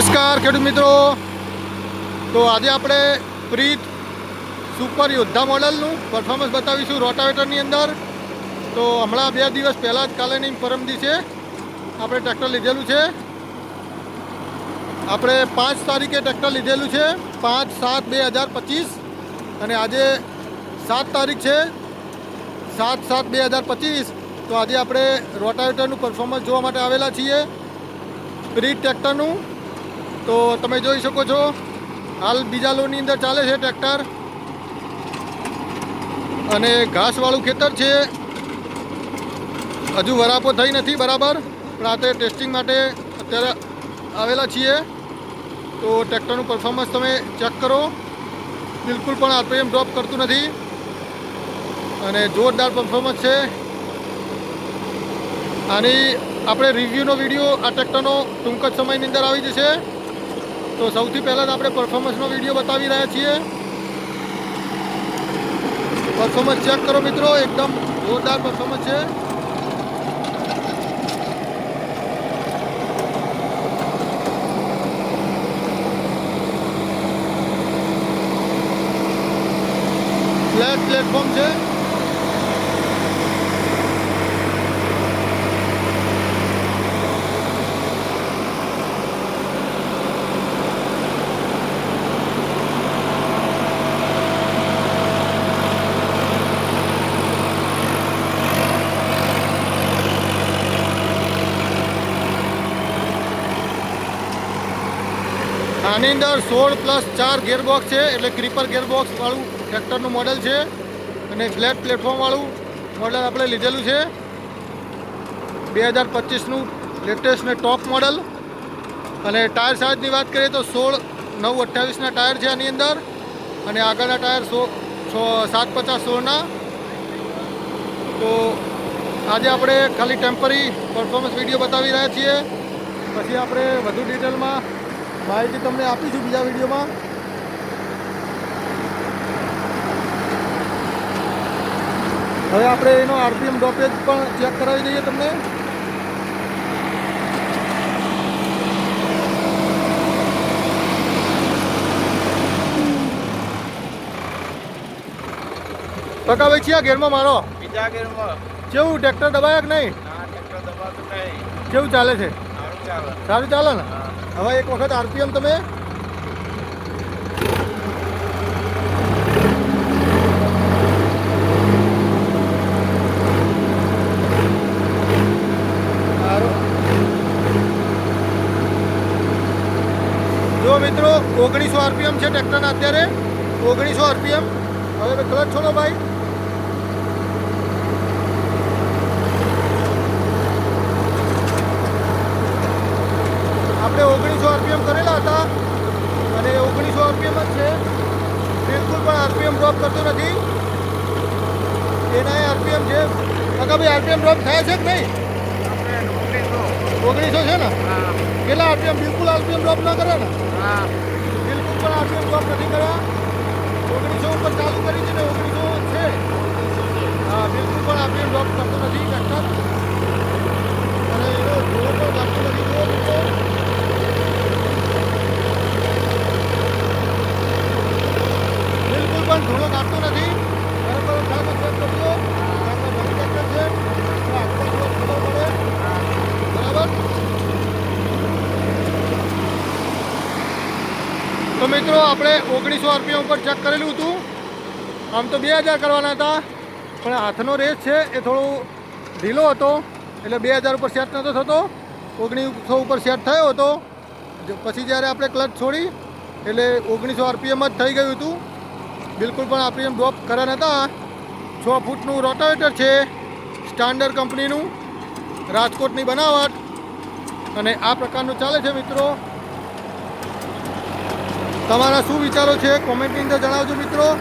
નમસ્કાર, ખેડૂત મિત્રો. તો આજે આપણે પ્રીત સુપર યોદ્ધા મોડલનું પરફોર્મન્સ બતાવીશું રોટાવેટરની અંદર. તો હમણાં બે દિવસ પહેલાં જ કાલે નહીં પરમ દિવસે આપણે ટ્રેક્ટર લીધેલું છે. આપણે પાંચ તારીખે ટ્રેક્ટર લીધેલું છે. પાંચ સાત બે હજાર પચીસ. અને આજે સાત તારીખ છે. સાત સાત બે હજાર પચીસ. તો આજે આપણે રોટાવેટરનું પરફોર્મન્સ જોવા માટે આવેલા છીએ. પ્રીત ટ્રેક્ટરનું. તો તમે જોઈ શકો છો, હાલ બીજા લોનની અંદર ચાલે છે ટ્રેક્ટર. અને ઘાસવાળું ખેતર છે. હજુ વરાપો થઈ નથી, બરાબર. પણ આ ટેસ્ટિંગ માટે અત્યારે આવેલા છીએ. તો ટ્રેક્ટરનું પરફોર્મન્સ તમે ચેક કરો. બિલકુલ પણ આરપીએમ ડ્રોપ કરતું નથી. અને જોરદાર પરફોર્મન્સ છે. આની આપણે રિવ્યૂનો વીડિયો આ ટ્રેક્ટરનો ટૂંક જ સમયની અંદર આવી જશે. તો સૌથી પહેલાં તો આપણે પરફોર્મન્સનો વીડિયો બતાવી રહ્યા છીએ. પરફોર્મન્સ ચેક કરો મિત્રો, એકદમ જોરદાર પરફોર્મન્સ છે. ફ્લેટ પ્લેટફોર્મ છે. આની અંદર સોળ પ્લસ ચાર ગેરબોક્સ છે, એટલે ક્રીપર ગેરબોક્સવાળું ટ્રેક્ટરનું મોડલ છે અને ફ્લેટ પ્લેટફોર્મવાળું મોડલ આપણે લીધેલું છે. બે હજાર પચીસનું લેટેસ્ટ ને ટોપ મોડલ અને ટાયર સાઇઝની વાત કરીએ તો સોળ નવ અઠ્યાવીસના ટાયર છે આની અંદર. અને આગળના ટાયર સો સાત પચાસ સોળના. તો આજે આપણે ખાલી ટેમ્પરરી પરફોર્મન્સ વીડિયો બતાવી રહ્યા છીએ. પછી આપણે વધુ ડિટેલમાં માહિતી તમને આપીશું બીજા વિડીયોમાં. હવે આપણે એનો આરપીએમ ડોપેજ પણ ચેક કરાવી દઈએ તમને. પકાભાઈ છીએ ઘેરમાં મારો? બીજા ગેરમાં. કેવું ટ્રેક્ટર દબાયા કે નહીં? ટ્રેક્ટર દબાવતું નહીં. કેવું ચાલે છે? સારું ચાલે. ને. હવે એક વખત આરપીએમ તમે સારું. જો મિત્રો ઓગણીસો આરપીએમ છે ટ્રેક્ટરના અત્યારે ઓગણીસો આરપીએમ હવે ક્લચ છોડો ભાઈ આપણે ઓગણીસો આરપીએમ કરેલા હતા. અને ઓગણીસો આરપીએમ જ છે. બિલકુલ પણ આરપીએમ ડ્રોપ કરતો નથી. એના આરપીએમ છે. કાકા ભાઈ, આરપીએમ ડ્રોપ થયા છે કે નહીં? ઓગણીસો છે ને? કેટલા આરપીએમ? બિલકુલ આરપીએમ ડ્રોપ ના કરે ને? બિલકુલ પણ આરપીએમ ડ્રોપ નથી કર્યા. ઓગણીસો ઉપર ચાલુ કરી છે ને, ઓગણીસો છે. હા, બિલકુલ પણ આરપીએમ ડ્રોપ કરતો નથી ટ્રેક્ટર અને એનો જોર પણ લાગતો નથી જુઓ મિત્રો બિલકુલ પણ ધૂળો કાઢતો નથી બરાબર ખ્યાલ ચેક કરજો કારણ કે નવી ટ્રેક્ટર છે એટલે આટલો થોડો ખબર પડે બરાબર તો મિત્રો, આપણે ઓગણીસો આરપીએમ ઉપર ચેક કરેલું હતું. આમ તો બે હજાર કરવાના હતા, પણ હાથનો રેસ છે, એ થોડો ઢીલો હતો. એટલે બે હજાર ઉપર સેટ નહોતો થતો. ઓગણીસો ઉપર સેટ થયો હતો. પછી જ્યારે આપણે ક્લચ છોડી, એટલે ઓગણીસો આરપીએમ જ થઈ ગયું હતું. બિલકુલ પણ આરપીએમ ડ્રોપ કર્યા નહોતા છ ફૂટનું રોટાવેટર છે સ્ટાન્ડર્ડ કંપનીનું રાજકોટની બનાવટ. અને આ પ્રકારનું ચાલે છે મિત્રો. તમારા શું વિચારો છે? કોમેન્ટની અંદર જણાવજો મિત્રો.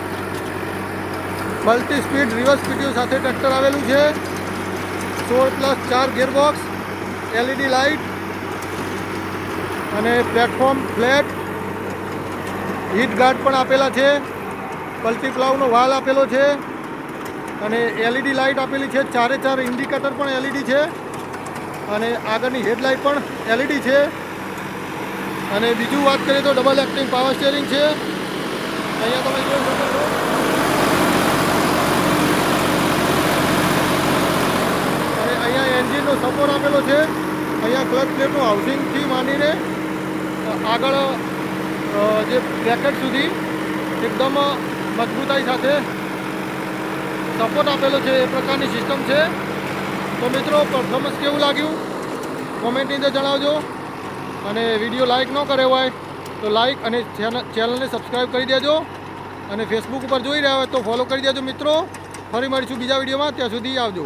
મલ્ટી સ્પીડ રિવર્સ પીટીઓ સાથે ટ્રેક્ટર આવેલું છે. સોળ પ્લસ ચાર ગેરબોક્સ એલઈડી લાઇટ અને પ્લેટફોર્મ ફ્લેટ. હીટ ગાર્ડ પણ આપેલા છે. પલ્ટી પ્લાવનો વાલ આપેલો છે. અને એલઈડી લાઇટ આપેલી છે. ચારે ચાર ઇન્ડિકેટર પણ એલઈડી છે. અને આગળની હેડલાઇટ પણ એલઈડી છે. અને બીજું વાત કરીએ તો ડબલ એક્ટિંગ પાવર સ્ટેરિંગ છે. અહીંયા તમે જોઈ શકો છો. અને અહીંયા એન્જિનનો સપોર્ટ આપેલો છે. અહીંયા ક્લચ પ્લેટનું હાઉસિંગથી માંડીને આગળ જે બ્રેકેટ સુધી એકદમ મજબૂતાઈ સાથે સપોર્ટ આપેલો છે. એ પ્રકારની સિસ્ટમ છે. તો મિત્રો પરફોર્મન્સ કેવું લાગ્યું? કોમેન્ટની અંદર જણાવજો. અને વીડિયો લાઇક ન કર્યો હોય તો લાઇક અને ચેનલ ચેનલને સબસ્ક્રાઈબ કરી દેજો. અને ફેસબુક ઉપર જોઈ રહ્યા હોય તો ફોલો કરી દેજો મિત્રો. ફરી મળીશું બીજા વિડીયોમાં. ત્યાં સુધી આવજો.